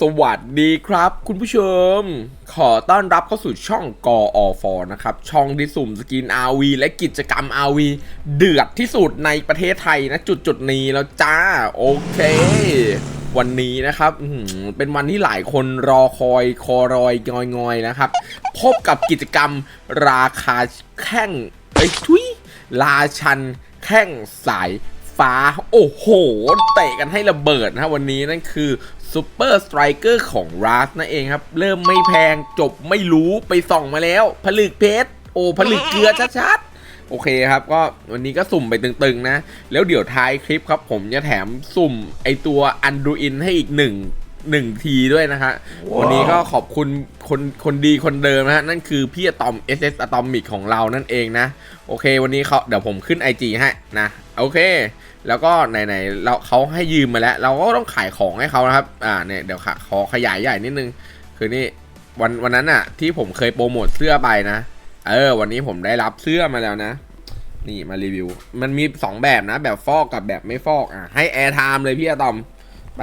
สวัสดีครับ คุณผู้ชม ขอต้อนรับเข้าสู่ช่องกออฟนะครับ ช่องที่สุ่มสกิน RV และกิจกรรม RV เดือดที่สุดในประเทศไทยนะ จุดจุดนี้แล้วจ้า โอเค วันนี้นะครับเป็นวันที่หลายคนรอคอยคอรอยงอยงอยนะครับ พบกับกิจกรรมราคาแข่งเอ้ทุยราชันแข่งสายฟ้า โอ้โห เตะกันให้ระเบิดนะวันนี้นั่นคือ ซูเปอร์สไตรเกอร์ของราสนั่นเองครับ เริ่มไม่แพงจบไม่รู้ไปส่องมาแล้ว ผลึกเพชรโอ้ผลึกเกลือชัดๆ โอเคครับ ก็วันนี้ก็สุ่มไปตึงๆนะ แล้วเดี๋ยวท้ายคลิปครับ ผมจะแถมสุ่มไอตัวอันดูอินให้อีกหนึ่งหนึ่งทีด้วยนะฮะ วันนี้ก็ขอบคุณคนคนดีคนเดิมนะฮะ นั่นคือพี่อะตอม SS อะตอมิกของเรานั่นเองนะ โอเค วันนี้เขาเดี๋ยวผมขึ้น IG ให้นะ โอเค แล้วก็ไหนๆเราเขาให้ยืมมาแล้ว เราก็ต้องขายของให้เขานะครับ อ่าเนี่ยเดี๋ยวขะขอขยายใหญ่นิดนึง คือนี่วันวันนั้นอะที่ผมเคยโปรโมทเสื้อไปนะเออ วันนี้ผมได้รับเสื้อมาแล้วนะ นี่มารีวิว มันมี 2 แบบนะ แบบฟอกกับแบบไม่ฟอกอะให้แอร์ไทม์เลยพี่อะตอมไป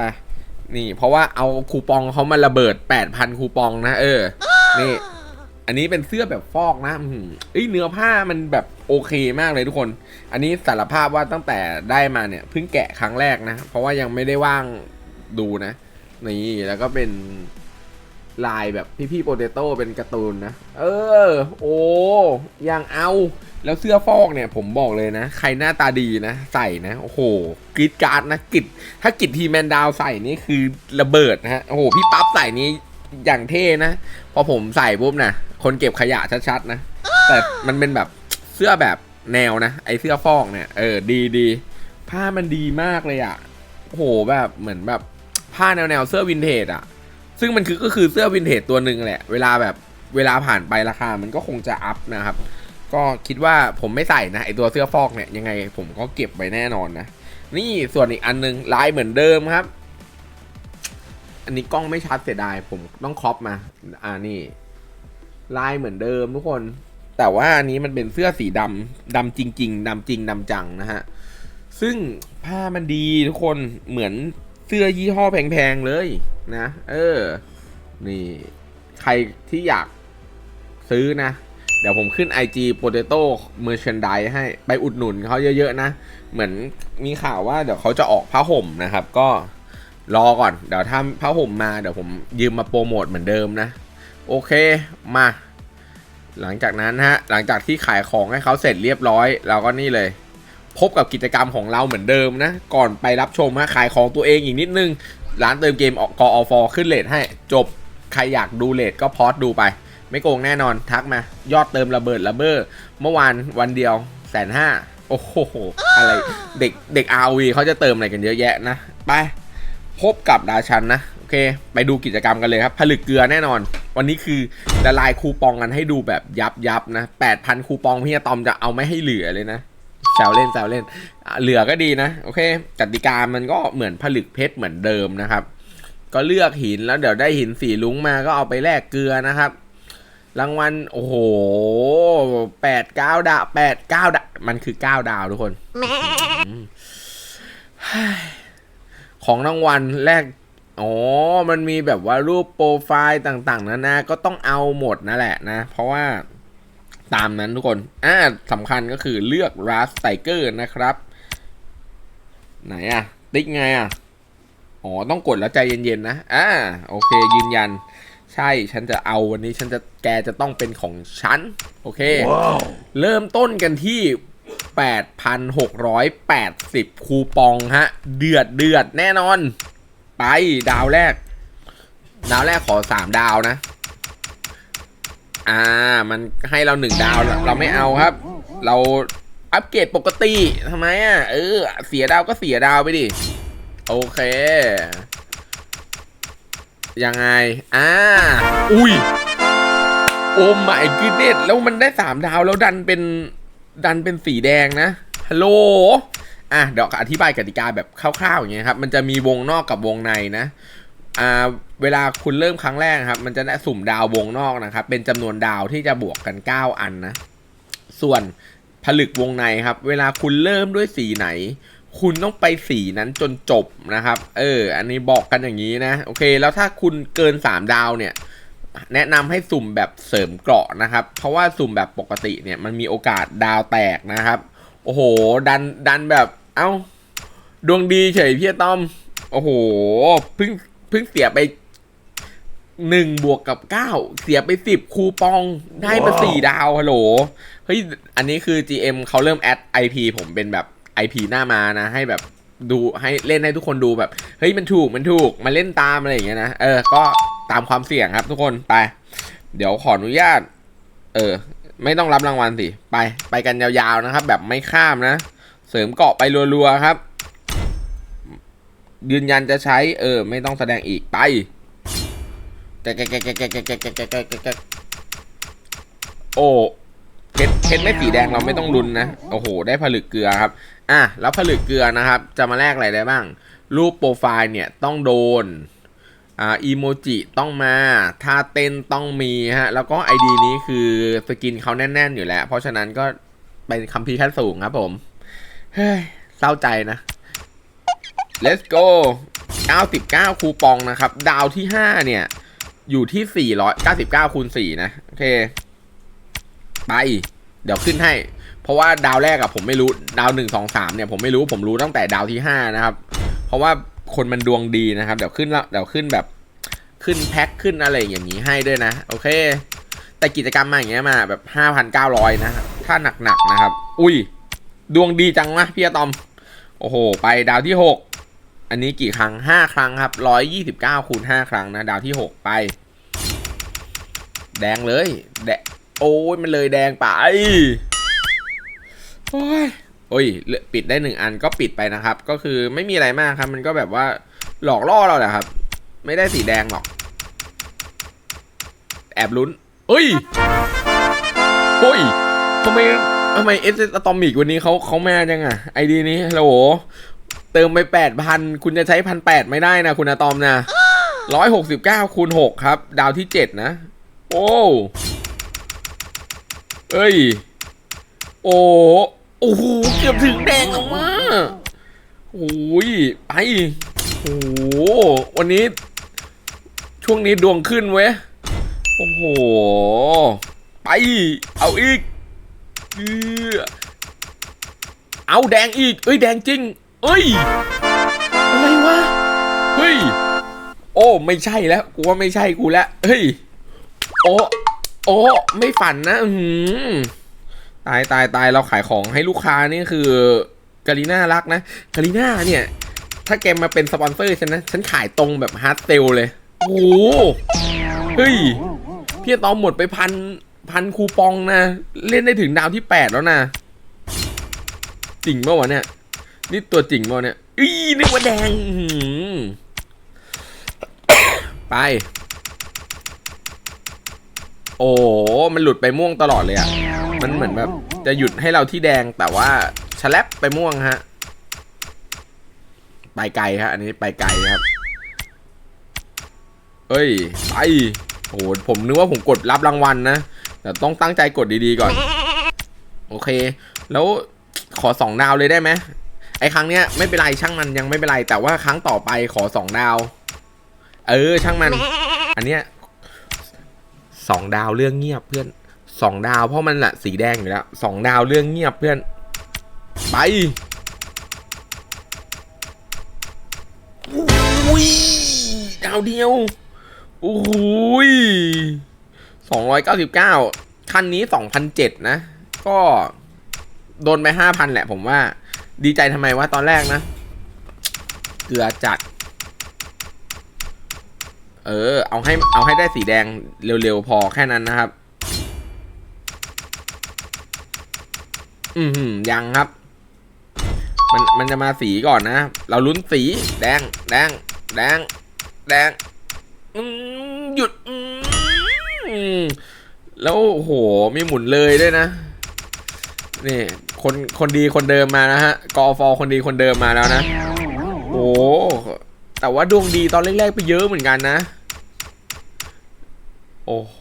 นี่ เพราะว่าเอาคูปองเขามาระเบิด 8,000 คูปองนะ เออ นี่ อันนี้เป็นเสื้อแบบฟอกนะเอ้ยเนื้อผ้ามันแบบโอเคมากเลยทุกคน อันนี้สารภาพว่าตั้งแต่ได้มาเนี่ยเพิ่งแกะครั้งแรกนะ เพราะว่ายังไม่ได้ว่างดูนะ นี่แล้วก็เป็นลายแบบพี่ๆโปเตโต้เป็นการ์ตูนนะ เออ โอ้ยังเอา แล้วเสื้อฟอกเนี่ยผมบอกเลยนะ ใครหน้าตาดีนะ ใส่นะ โอ้โหกรีดการ์ดนะกิดถ้ากิดทีแมนดาวใส่นี่คือระเบิดนะฮะ โอ้โห พี่ปั๊บใส่นี้อย่างเท่นะ พอผมใส่ปุ๊บนะ คนเก็บขยะชัดๆนะ แต่มันเป็นแบบเสื้อแบบแนวนะ ไอเสื้อฟอกเนี่ย เออ ดีดีผ้ามันดีมากเลยอะ่ะโอ้โหแบบเหมือนแบบผ้าแนวแนวเสื้อวินเทจอะ่ะ ซึ่งมันคือก็คือเสื้อวินเทจตัวหนึ่งแหละ เวลาแบบเวลาผ่านไปราคา มันก็คงจะอัพนะครับ ก็คิดว่าผมไม่ใส่นะไอตัวเสื้อฟอกเนี่ยยังไงผมก็เก็บไว้แน่นอนนะ นี่ส่วนอีกอันนึงลายเหมือนเดิมครับ อันนี้กล้องไม่ชัดเสียดายผมต้องครอปมา อ่านี่ ลายเหมือนเดิมทุกคน แต่ว่าอันนี้มันเป็นเสื้อสีดำดำจริง ๆดำจริงดำจังนะฮะ ซึ่งผ้ามันดีทุกคนเหมือนเสื้อยี่ห้อแพงๆเลยนะ เออ นี่ใครที่อยากซื้อนะ เดี๋ยวผมขึ้น IG Potato Merchandise ให้ไปอุดหนุนเขาเยอะๆนะ เหมือนมีข่าวว่าเดี๋ยวเขาจะออกผ้าห่มนะครับ ก็รอก่อน เดี๋ยวถ้าผ้าห่มมาเดี๋ยวผมยืมมาโปรโมทเหมือนเดิมนะ โอเคมา หลังจากนั้นฮะหลังจากที่ขายของให้เขาเสร็จเรียบร้อย เราก็นี่เลย พบกับกิจกรรมของเราเหมือนเดิมนะ ก่อนไปรับชมฮะขายของตัวเองอีกนิดนึง ร้านเติมเกมกอฟขึ้นเลทให้จบใครอยากดูเลทก็พอสดูไป ไม่โกงแน่นอนทักมา ยอดเติมระเบิดระเบ้อเมื่อวานวันเดียวแสนห้าโอ้โหอะไรเด็กเด็ก RV เขาจะเติมอะไรกันเยอะแยะนะ ไป พบกับดาชันนะ โอเค ไปดูกิจกรรมกันเลยครับ ผลึกเกลือแน่นอน วันนี้คือละลายคูปองกันให้ดูแบบยับยับๆนะ8,000คูปองพี่อะตอมจะเอาไม่ให้เหลือเลยนะแซวเล่นแซวเล่นอะเหลือก็ดีนะ โอเคกติกามันก็เหมือนผลึกเพชรเหมือนเดิมนะครับ ก็เลือกหินแล้วเดี๋ยวได้หินสีลุ้งมาก็เอาไปแลกเกลือนะครับ รางวัลโอ้โหแปดเก้าดาวแปดเก้าดาวมันคือเก้าดาวทุกคนอืมเฮ้ยของรางวัลแรก อ๋อ มันมีแบบว่ารูปโปรไฟล์ต่างๆนานาก็ต้องเอาหมดนั่นแหละนะ เพราะว่าตามนั้นทุกคน อ่าสำคัญก็คือเลือก r a s t i g e r นะครับ ไหนอะติ๊กไงอะอ๋อ ต้องกดแล้วใจเย็นๆนะ อ่า โอเค ยืนยัน ใช่ ฉันจะเอาวันนี้ฉันจะแกจะต้องเป็นของฉัน โอเคเริ่มต้นกันที่ 8,680 คูปองฮะ เดือดเดือดแน่นอน ไปดาวแรก ดาวแรกขอ3ดาวนะ อ่า มันให้เราหนึ่งดาวเราไม่เอาครับ เราอัปเกรดปกติทำไมอะเออ เสียดาวก็เสียดาวไปดิ โอเค ยังไง อ่า อุ้ย โอ้ไม่ก o เนตแล้วมันได้สามดาวแล้วดันเป็น ดันเป็นสีแดงนะ ฮัลโหล อะเดี๋ยวอธิบายกติกาแบบคร่าวๆอย่างเงี้ยครับมันจะมีวงนอกกับวงในนะอ่าเวลาคุณเริ่มครั้งแรกครับ มันจะได้สุ่มดาววงนอกนะครับ เป็นจำนวนดาวที่จะบวกกัน 9 อันนะ ส่วนผลึกวงในครับ เวลาคุณเริ่มด้วยสีไหน คุณต้องไปสีนั้นจนจบนะครับ เออ อันนี้บอกกันอย่างนี้นะ โอเค แล้วถ้าคุณเกิน 3 ดาวเนี่ย แนะนำให้สุ่มแบบเสริมเกราะนะครับ เพราะว่าสุ่มแบบปกติเนี่ยมันมีโอกาสดาวแตกนะครับ โอ้โห ดันดันแบบ เอ้า ดวงดีเฉยพี่ต้อม โอ้โห เพิ่งเพิ่งเสียไปหนึ่งบวกกับเก้าเสียไปสิบคูปองได้มาสี่ดาวฮัลโหลเฮ้ยอันนี้คือ GM เขาเริ่มแอด IP ผมเป็นแบบ IP หน้ามานะ ให้แบบดูให้เล่นให้ทุกคนดูแบบ เฮ้ยมันถูกมันถูกมาเล่นตามอะไรอย่างเงี้ยนะ เออ ก็ตามความเสี่ยงครับทุกคนไป เดี๋ยวขออนุญาต เออ ไม่ต้องรับรางวัลสิ ไป ไปกันยาวๆนะครับ แบบไม่ข้ามนะ เสริมเกาะไปรัวๆครับ ยืนยันจะใช้เออ ไม่ต้องแสดงอีกไปแกแกแกแกแกแกแกแกแกแกแกแกโอ้เพชรเพชรไม่สีแดงเราไม่ต้องลุ้นนะ โอ้โห ได้ผลึกเกลือครับ อะ แล้วผลึกเกลือนะครับ จะมาแลกอะไรได้บ้าง รูปโปรไฟล์เนี่ยต้องโดน อ่า อีโมจิต้องมา ท่าเต้นต้องมีฮะ แล้วก็ ID นี้คือสกินเขาแน่น ๆ อยู่แล้ว เพราะฉะนั้นก็เป็นคัมภีร์ขั้นสูงครับผม เฮ้ยเศร้าใจนะ let's go 99 คูปองนะครับ ดาวที่ 5 เนี่ย อยู่ที่ 499 คูณ 4 นะ โอเค ไป เดี๋ยวขึ้นให้ เพราะว่าดาวแรกอะผมไม่รู้ ดาว 1 2 3 เนี่ย ผมไม่รู้ ผมรู้ตั้งแต่ดาวที่ 5 นะครับ เพราะว่าคนมันดวงดีนะครับ เดี๋ยวขึ้นแล้วเดี๋ยวขึ้นแบบ ขึ้นแพ็คขึ้นอะไรอย่างนี้ให้ด้วยนะ โอเค แต่กิจกรรมมาอย่างเงี้ยมาแบบ 5,900 นะ ถ้าหนักๆนะครับ อุ้ย ดวงดีจังนะพี่อะตอม โอ้โห ไปดาวที่ 6 อันนี้กี่ครั้ง 5 ครั้งครับ 129คูณ5ครั้งนะ ดาวที่ 6 ไป แดงเลย แดงโอ้ยมันเลยแดงไป โอ้ยโอ้ยเลือปิดได้หนึ่งอันก็ปิดไปนะครับ ก็คือไม่มีอะไรมากครับ มันก็แบบว่าหลอกล่อเราแหละครับ ไม่ได้สีแดงหรอก แอบลุ้นเฮ้ยเฮ้ยทำไม ทำไมเอสอะตอมิกวันนี้เขาเขาแม่จังอะไอดีนี้โหลเติมไปแปดพันคุณจะใช้พันแปดไม่ได้นะ คุณอะตอมนะร้อยหกสิบเก้าคูณหกครับ ดาวที่เจ็ดนะ โอ้เอ้ย โอ้โอ้โหเกือบถึงแดงออกมาโอ้ยไปโอ้โหวันนี้ ช่วงนี้ดวงขึ้นเว้ย โอ้โห ไป เอาอีก เออเอาแดงอีก เอ้ยแดงจริง เอ้ย อะไรวะ เฮ้ย โอ้ไม่ใช่แล้ว กูว่าไม่ใช่กูแล้ว เฮ้ย โอ้โอ้ไม่ฝันนะ อือหือตายตายตายเราขายของให้ลูกค้านี่คือกาลิน่ารักนะกาลิน่าเนี่ย ถ้าแกมาเป็นสปอนเซอร์ฉันนะ ฉันขายตรงแบบฮาร์ดเซลเลย โอ้โห เฮ้ย พี่ตอมหมดไปพัน พันคูปองนะ เล่นได้ถึงดาวที่แปดแล้วนะ จริงเมื่อวะเนี่ย นี่ตัวจริงเมื่อวะเนี่ยอีนึกว่าแดงไป โอ้มันหลุดไปม่วงตลอดเลยอะ่ะ มันเหมือนแบบ จะหยุดให้เราที่แดงแต่ว่าฉลับไปม่วงฮะ ไปไกลครับอันนี้ไปไกลครับเอ้ย ไปโอ้ผมนึกว่าผมกดรับรางวัลนะ แต่ต้องตั้งใจกดดีๆก่อน โอเค แล้วขอสองดาวเลยได้ไหมไอครั้งเนี้ยไม่เป็นไรช่างมันยังไม่เป็นไร แต่ว่าครั้งต่อไปขอสองดาว เออ ช่างมัน อันเนี้ยสองดาวเรื่องเงียบเพื่อนสองดาวเพราะมันละสีแดงอยู่แล้วสองดาวเรื่องเงียบเพื่อน ไปอุ้ยดาวเดียวโอ้ย เก้าสิบเก้าคันนี้สองพันเจ็ดนะ ก็โดนไปห้าพันแหละผมว่า ดีใจทำไมว่าตอนแรกนะ เกลือจัด เออ เอาให้เอาให้ได้สีแดงเร็วๆ พอแค่นั้นนะครับ อือหือยังครับ มันมันจะมาสีก่อนนะ เราลุ้นสี แดง แดง แดง แดง หยุดอื แล้วโอ้โหมีหมุนเลยด้วยนะ นี่ คนคนดีคนเดิมมานะฮะกอฟอคนดีคนเดิมมาแล้วนะ โอ้แต่ว่าดวงดีตอนแรกๆไปเยอะเหมือนกันนะ โอ้โห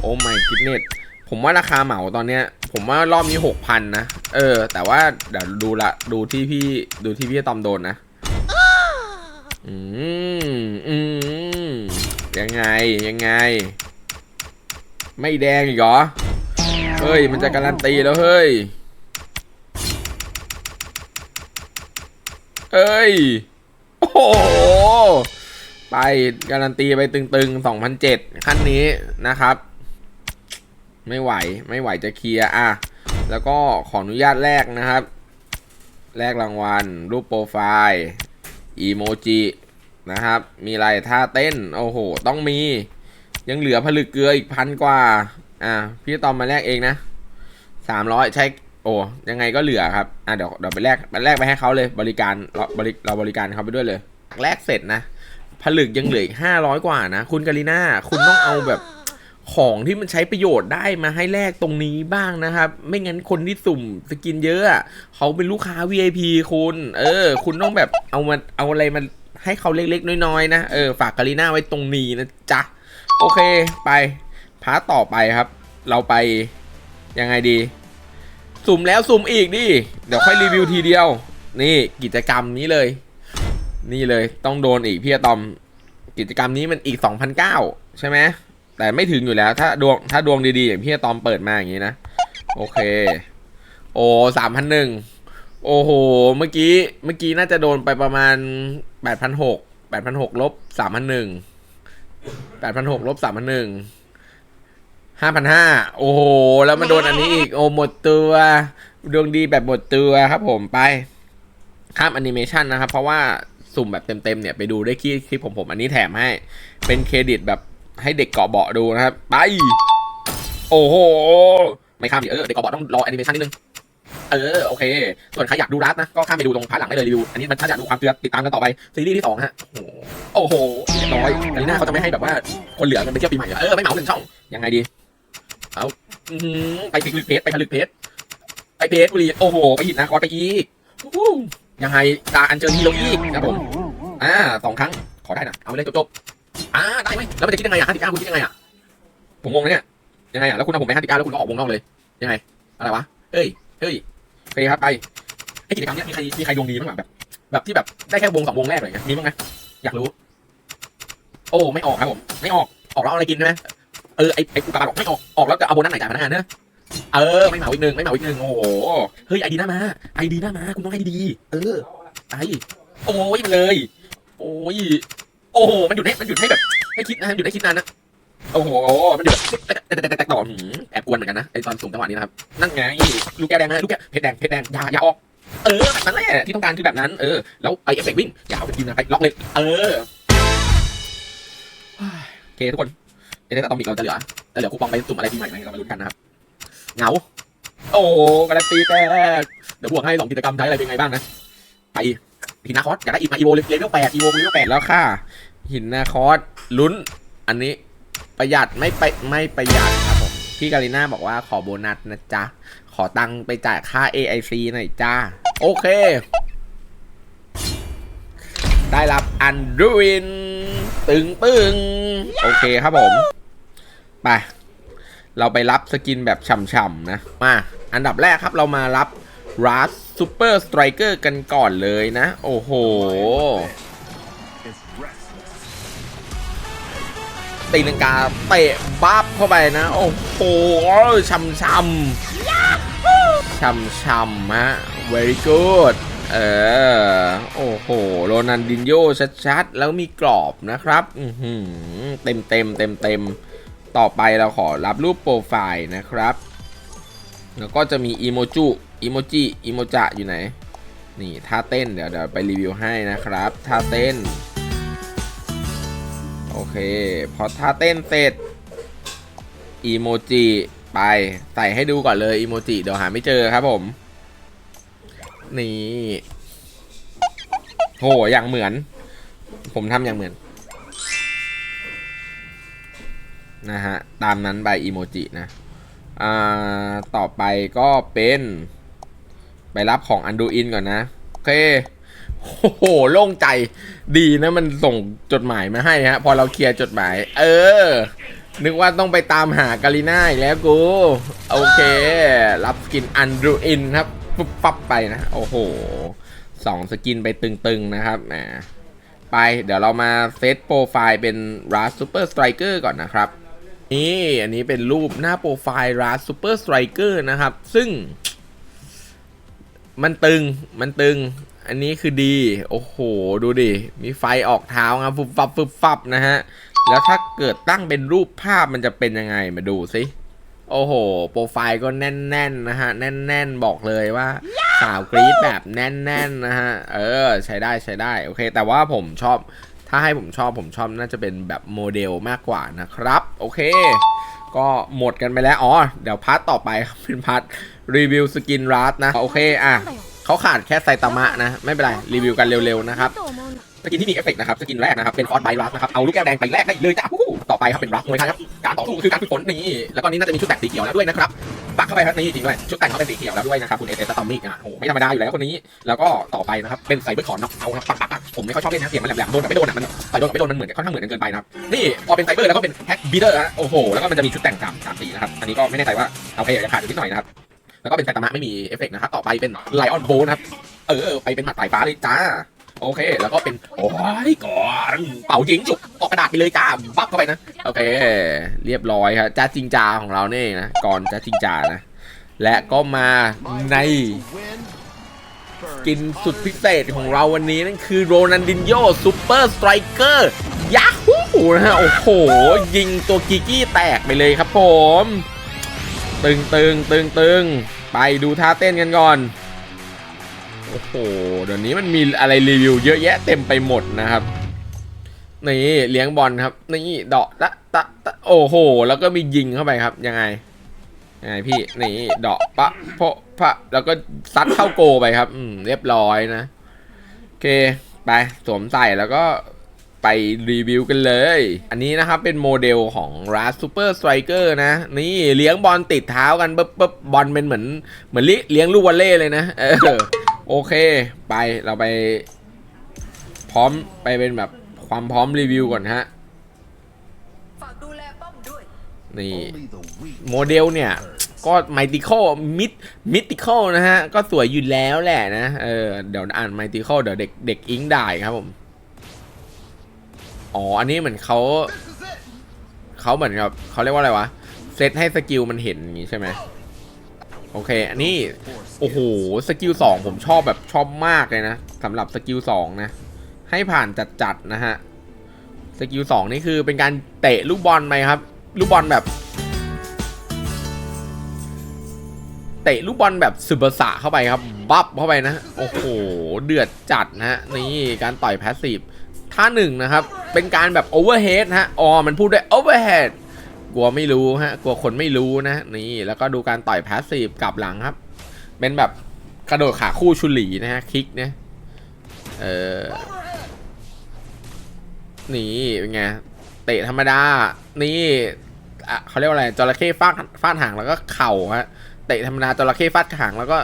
โอ้ไม่กิดเน็ตผผมว่าราคาเหมาตอนเนี้ย ผมว่ารอบนี้หกพันนะ เออ แต่ว่าเดี๋ยวดูละดูที่พี่ดูที่พี่ตอมโดนนะอืมอืมยังไงยังไง ไม่แดงอีกเหรอ เฮ้ย มันจะการันตีแล้วเฮ้ย เอ้ย โอ้โห ไปการันตีไปตึงๆ2007ขั้นนี้นะครับ ไม่ไหว ไม่ไหวจะเคลียร์อะ แล้วก็ขออนุญาตแลกนะครับ แลกรางวัล รูปโปรไฟล์อีโมจินะครับ มีอะไรท่าเต้น โอ้โห ต้องมี ยังเหลือผลึกเกลืออีกพันกว่า อะพี่ตอมมาแลกเองนะสามร้อยใช้ โอ้ยังไงก็เหลือครับ อะเดี๋ยวเดี๋ยวไปแลกไปแลกไปให้เขาเลย บริการเราบริเราบริการเขาไปด้วยเลยแลกเสร็จนะ ผลึกยังเหลืออีกห้าร้อยกว่านะ คุณกาลิน่าคุณต้องเอาแบบของที่มันใช้ประโยชน์ได้มาให้แลกตรงนี้บ้างนะครับ ไม่งั้นคนที่สุ่มสกินเยอะอะเขาเป็นลูกค้า VIP คุณ เออ คุณต้องแบบเอามาเอาอะไรมาให้เขาเล็กๆ น้อยๆนะ เออ ฝากกาลิน่าไว้ตรงนี้นะจ๊ะ โอเคไปพาร์ทต่อไปครับ เราไปยังไงดี สุ่มแล้วสุ่มอีกดิเดี๋ยวค่อยรีวิวทีเดียว นี่กิจกรรมนี้เลย นี่เลยต้องโดนอีกพี่อะตอม กิจกรรมนี้มันอีก2,009ใช่ไหมแต่ไม่ถึงอยู่แล้ว ถ้าดวงถ้าดวงดีๆอย่างพี่อะตอมเปิดมาอย่างนี้นะโอเค โอ้สามพันหนึ่งโอ้โห เมื่อกี้ เมื่อกี้น่าจะโดนไปประมาณแปดพันหกแปดพันหกลบสามพันหนึ่ง แปดพันหกลบสามพันหนึ่งห้าพันห้าโอ้โห แล้วมาโดนอันนี้อีก โอ้หมดตัวดวงดีแบบหมดตัวครับผมไปข้ามแอนิเมชันนะครับ เพราะว่าสุ่มแบบเต็มๆเนี่ยไปดูได้ที่คลิปผมผมอันนี้แถมให้ เป็นเครดิตแบบให้เด็กเกาะเบาะดูนะครับ ไป โอ้โห ไม่ข้ามเออเด็กเกาะเบาะต้องรอแอนิเมชันนิดนึง เออโอเค ส่วนใครอยากดูรัดนะ ก็ข้ามไปดูตรงพาร์ทหลังได้เลยรีวิว อันนี้มันถ้าอยากดูความเตือนติดตามกันต่อไป ซีรีส์ที่สองฮะ โอ้โหเรียบร้อยอันนี้หน้าเขาจะไม่ให้แบบว่าคนเหลือกันไปเที่ยวปีใหม่เออไม่เหมาหนึ่งช่อง ยังไงดี เอาไปผลึกเพชรไปผลึกเพชรไปเพชรบุรีโอ้โห ไปหินนาคอไปอีกยังไงตาอันเจอฮีโร่อีกนะครับผมอ่าสองครั้งขอได้นะเอาไปเลยจบๆอ่าได้ไหมแล้วมันจะคิดยังไงอะห้าสิบเก้าคุณคิดยังไงอะผมงงนะเนี่ยยังไงอะแล้วคุณทำผมไปห้าสิบเก้าแล้วคุณก็ออกวงนอกเลยยังไงอะไรวะเฮ้ยเฮ้ย เคครับไปไอกิจกรรมเนี้ยมีใครมีใครดวงดีบ้างแบบ แบบที่แบบได้แค่วงสองวงแรกอะไรเงี้ยมีบ้างไหมอยากรู้ โอ้ไม่ออกครับผม ไม่ออกออกแล้วเอาอะไรกินใช่ไหมเออไอไอกูกาบอกไม่ออกออกแล้วจะเอาโบนัสไหนจ่ายพนักงานเนอะเออไม่เหมาอีกหนึ่งไม่เหมาอีกหนึ่งโอ้โหเฮ้ยไอดีหน้ามาไอดีหน้ามาคุณต้องให้ดีเออไอโอ้ยมันเลย โอ้ยโอ้โหมันหยุดให้มันหยุดให้แบบให้คิดนะหยุดให้คิดนานนะ โอ้โห มันหยุดแบบแต่แต่แต่แต่อแอบกวนเหมือนกันนะไอตอนสูงจังหวะนี้นะครับ นั่นไง ลูกแก้วแดงนะลูกแก้วเพชรแดงเพชรแดงอย่าอย่าออก เออแบบนั้นแหละที่ต้องการคือแบบนั้น เออ แล้วไอเอฟเฟกวิ่งอย่าเอาไปกินนะไปล็อกเลย เออโอเคทุกคนเดี๋ยวตอมิกเราจะเหลือจะเหลือคูปองไปสุ่มอะไรปีใหม่ไหมเรามาลุ้นกันนะครับเหงา โอ้การันตีแต่เดี๋ยวบวกให้สองกิจกรรมใช้อะไรเป็นไงบ้างนะ ไปหินนาคอสอยากได้อีกมาอีโวเลเวลแปดอีโวเลเวลแปดแล้วค่ะ หินนาคอสลุ้น อันนี้ ประหยัดไม่ไปไม่ประหยัดครับผมพี่การิน่าบอกว่าขอโบนัสนะจ๊ะ ขอตังค์ไปจ่ายค่า AIC หน่อยจ้า โอเค ได้รับอันดริน ตึงตึงโอเคครับผม ไป เราไปรับสกินแบบฉ่ำๆนะ มา อันดับแรกครับเรามารับรัสซูเปอร์สไตรเกอร์กันก่อนเลยนะ โอ้โห ตีลังกาเตะบัฟเข้าไปนะ โอ้โหช่ำช่ำช่ำช่ำฮะ very good เออ โอ้โห โรนันดินโยชัดๆ แล้วมีกรอบนะครับเต็มเต็มเต็มเต็มต่อไปเราขอรับรูปโปรไฟล์นะครับ แล้วก็จะมีอีโมจุอีโมจิอีโมจะอยู่ไหน นี่ท่าเต้นเดี๋ยวเดี๋ยวไปรีวิวให้นะครับท่าเต้น โอเค พอท่าเต้นเสร็จอีโมจิไปใส่ให้ดูก่อนเลยอีโมจิเดี๋ยวหาไม่เจอครับผม นี่โหอย่างเหมือน ผมทำอย่างเหมือนนะฮะตามนั้นใบอีโมจินะอ่าต่อไปก็เป็น ไปรับของอันดูอินก่อนนะ โอเค โอ้โหโล่งใจดีนะมันส่งจดหมายมาให้ฮะ พอเราเคลียร์จดหมาย เออ นึกว่าต้องไปตามหากาลิน่าอีกแล้วกู โอเค รับสกินอันดรูอินครับปุ๊บปั๊บไปนะ โอ้โหสองสกินไปตึงๆนะครับแหมไปเดี๋ยวเรามาเซตโปรไฟล์เป็น r a s Super Striker ก่อนนะครับ นี่อันนี้เป็นรูปหน้าโปรไฟล์ r a s Super Striker นะครับ ซึ่ง มันตึงมันตึง อันนี้คือดี โอ้โห ดูดิ มีไฟออกเท้าครับฟุบฟับฟุบฟับนะฮะ แล้วถ้าเกิดตั้งเป็นรูปภาพมันจะเป็นยังไงมาดูสิ โอ้โห โปรไฟล์ก็แน่นๆนะฮะ แน่นๆ บอกเลยว่าสาวกรีดแบบแน่นๆนะฮะ เออ ใช้ได้ใช้ได้ โอเค แต่ว่าผมชอบ ถ้าให้ผมชอบผมชอบน่าจะเป็นแบบโมเดลมากกว่านะครับ โอเค ก็หมดกันไปแล้ว อ๋อ เดี๋ยวพาร์ทต่อไปเป็นพาร์ทรีวิวสกินรัสนะ โอเค อะ เขาขาดแค่ไซตามะนะ ไม่เป็นไร รีวิวกันเร็วๆนะครับสกินที่มีเอฟเฟกต์นะครับสกินแรกนะครับเป็นฟอนต์ไบรัสนะครับเอาลูกแก้วแดงไปแลกได้เลยจ้าฮู้ต่อไปครับเป็นรักมวยครับการต่อสู้คือการฝึกฝนนี่แล้วก็นี่น่าจะมีชุดแต่งสีเขียวแล้วด้วยนะครับปักเข้าไปครับนี่จริงด้วยชุดแต่งเขาเป็นสีเขียวแล้วด้วยนะครับคุณเอเอสตอมมิกอะโหไม่ธรรมดาอยู่แล้วคนนี้แล้วก็ต่อไปนะครับเป็นไซเบอร์คอนเน็อกเอาครับปักปักปักผมไม่ค่อยชอบเล่นนะเสียงมันแหลมๆโดนกับไม่โดนอะมันต่อยโดนกับไม่โดนมันเหมือนค่อนข้างเหมือนกันเกินไปนะครับนี่พอเป็นไซเบอร์แล้วก็เป็นแฮกบีเดอร์ฮะโอ้โหแล้วก็มันจะมีชุดแต่งสามสามสีนะครับอันนี้ก็ไม่แน่ใจว่าโอเคจะขาดอยู่นิดหน่อยนะครับ แล้วก็เป็นไซตามะไม่มีเอฟเฟกต์นะครับ ต่อไปเป็นไลออนโบนะครับ เออ ไปเป็นหมัดสายฟ้าเลยจ้า โอเค แล้วก็เป็น โอ้ยก่อนเป่ายิงจุกออกกระดาษไปเลยจ้า บัฟเข้าไปนะ โอเค เรียบร้อยครับจ้าจิงจาของเราเนี่ยนะ ก่อนจ้าจิงจานะ และก็มาในกินสุดพิเศษของเราวันนี้นั่นคือโรนันดินโยซูเปอร์สไตรเกอร์ยาฮูนะฮะ โอ้โห ยิงตัวกิกี้แตกไปเลยครับผม ตึงตึงตึงตึงไปดูท่าเต้นกันก่อน โอ้โห เดี๋ยวนี้มันมีอะไรรีวิวเยอะแยะเต็มไปหมดนะครับนี่เลี้ยงบอลครับ นี่เดาะตะตะตะโอ้โห แล้วก็มียิงเข้าไปครับ ยังไงยังไงพี่นี่เดาะปะโพะพะแล้วก็ซัดเข้าโกไปครับ อืมเรียบร้อยนะโอเค ไปสวมใส่แล้วก็ ไปรีวิวกันเลย อันนี้นะครับเป็นโมเดลของ r a s Super Striker นะ นี่เลี้ยงบอลติดเท้ากันปุ๊บปุ๊บบอลเป็นเหมือนเหมือนเลี้ยงลูกวอลเล่เลยนะเออโอเค ไปเราไป พร้อมไปเป็นแบบความพร้อมรีวิวก่อนฮะนี่โมเดลเนี่ยก็ไมติคอลมิดมิติคอลนะฮะ ก็สวยอยู่แล้วแหละนะ เออ เดี๋ยวอ่านไมติคอลเดี๋ยวเด็กเด็กอิงได้ครับผม อ๋อ อันนี้เหมือนเขาเขาเหมือนกับเขาเรียกว่าอะไรวะ เซตให้สกิลมันเห็นอย่างงี้ใช่ไหมโอเค อันนี้ โอ้โห สกิลสองผมชอบแบบชอบมากเลยนะสำหรับสกิลสองนะ ให้ผ่านจัดๆนะฮะ สกิลสองนี่คือเป็นการเตะลูกบอลไปครับ ลูกบอลแบบ เตะลูกบอลแบบสุบสะเข้าไปครับ บัฟเข้าไปนะ โอ้โห เดือดจัดนะฮะ นี่การต่อยแพสซีฟ ท่าหนึ่งนะครับ เป็นการแบบโอเวอร์เฮดฮะอ๋อมันพูดด้วยโอเวอร์เฮดกลัวไม่รู้ฮะกลัวคนไม่รู้นะ นี่แล้วก็ดูการต่อยแพสซีฟกลับหลังครับ เป็นแบบกระโดดขาคู่ชุลีนะฮะคลิกเนี่ยเออนี่เป็นไงเตะธรรมดา นี่อะเขาเรียกว่าอะไรจระเข้ฟาดฟาดหางแล้วก็เข่าฮะเตะธรรมดาจระเข้ฟาดหางแล้วก็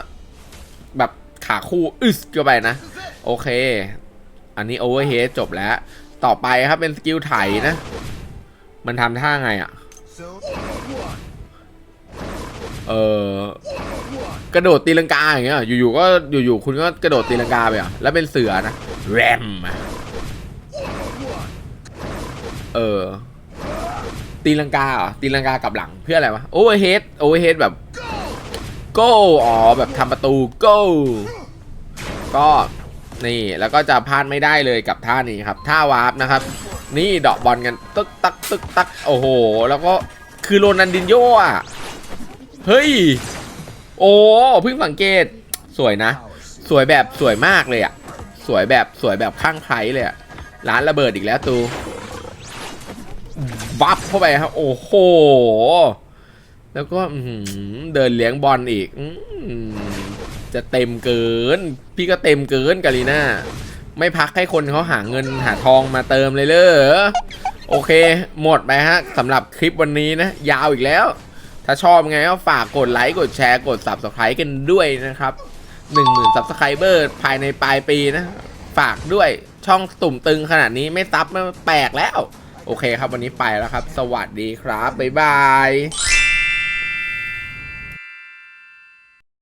แบบขาคู่อึสเข้าไปนะ โอเค อันนี้โอเวอร์เฮดจบแล้ว ต่อไปครับเป็นสกิลไถนะ มันทำท่าไงอะ เออกระโดดตีลังกาอย่างเงี้ย อยู่ๆก็อยู่ๆคุณก็กระโดดตีลังกาไปอะ แล้วเป็นเสือนะ แรม เออ ตีลังกาเหรอตีลังกากลับหลังเพื่ออะไรวะ โอเวอร์เฮด โอเวอร์เฮดแบบโก้อ๋อ แบบทำประตูโก้ก็ นี่แล้วก็จะพลาดไม่ได้เลยกับท่านี้ครับ ท่าวาร์ปนะครับ นี่เดอกบอลกันตึกตักตึกตักโอ้โห แล้วก็คือโรนันดินโยอะเฮ้ย โอ้เพิ่งสังเกตสวยนะ สวยแบบสวยมากเลยอะ สวยแบบสวยแบบข้างไคลเลยอะร้านระเบิดอีกแล้วตูบัฟเข้าไปครับ โอ้โห แล้วก็เดินเลี้ยงบอลอีกอื จะเต็มเกิน พี่ก็เต็มเกินกาลีน่าไม่พักให้คนเขาหาเงินหาทองมาเติมเลยเลยเหรอโอเค หมดไปฮะสำหรับคลิปวันนี้นะ ยาวอีกแล้ว ถ้าชอบไงก็ฝากกดไลค์กดแชร์กด Subscribe กันด้วยนะครับ 10,000 Subscriber ภายในปลายปีนะ ฝากด้วยช่องตุ่มตึงขนาดนี้ไม่ซับไม่แปลกแล้ว โอเคครับวันนี้ไปแล้วครับ สวัสดีครับ บ๊ายบาย